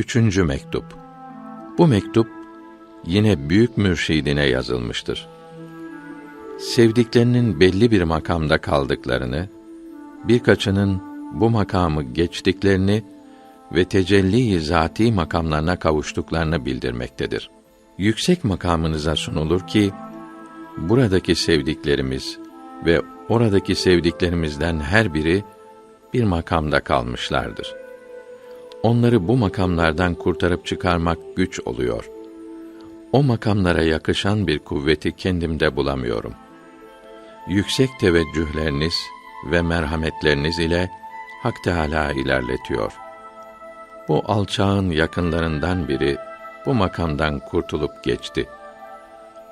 Üçüncü mektup. Bu mektup yine büyük mürşidine yazılmıştır. Sevdiklerinin belli bir makamda kaldıklarını, birkaçının bu makamı geçtiklerini ve tecelli zati makamlarına kavuştuklarını bildirmektedir. Yüksek makamınıza sunulur ki buradaki sevdiklerimiz ve oradaki sevdiklerimizden her biri bir makamda kalmışlardır. Onları bu makamlardan kurtarıp çıkarmak güç oluyor. O makamlara yakışan bir kuvveti kendimde bulamıyorum. Yüksek teveccühleriniz ve merhametleriniz ile Hak Teâlâ ilerletiyor. Bu alçağın yakınlarından biri bu makamdan kurtulup geçti.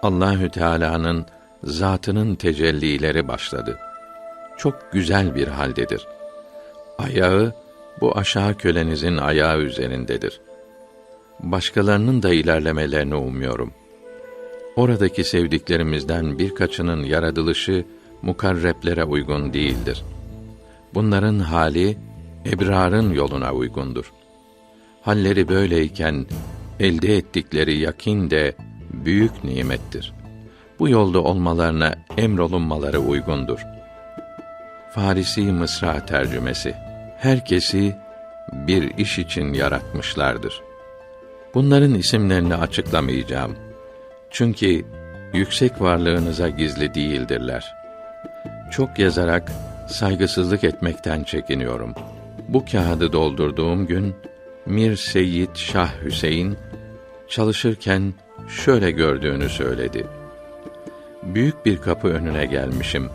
Allahü Teala'nın zatının tecellileri başladı. Çok güzel bir haldedir. Ayağı bu aşağı kölenizin ayağı üzerindedir. Başkalarının da ilerlemelerini umuyorum. Oradaki sevdiklerimizden birkaçının yaratılışı mukarreplere uygun değildir. Bunların hali ebrarın yoluna uygundur. Halleri böyleyken elde ettikleri yakin de büyük nimettir. Bu yolda olmalarına emrolunmaları uygundur. Farisi Mısra tercümesi Herkesi bir iş için yaratmışlardır. Bunların isimlerini açıklamayacağım. Çünkü yüksek varlığınıza gizli değildirler. Çok yazarak saygısızlık etmekten çekiniyorum. Bu kağıdı doldurduğum gün Mir Seyyid Şah Hüseyin çalışırken şöyle gördüğünü söyledi. Büyük bir kapı önüne gelmişim.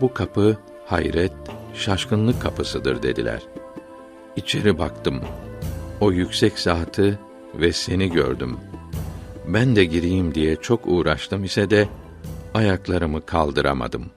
Bu kapı hayret, şaşkınlık kapısıdır dediler. İçeri baktım. O yüksek zatı ve seni gördüm. Ben de gireyim diye çok uğraştım ise de ayaklarımı kaldıramadım.''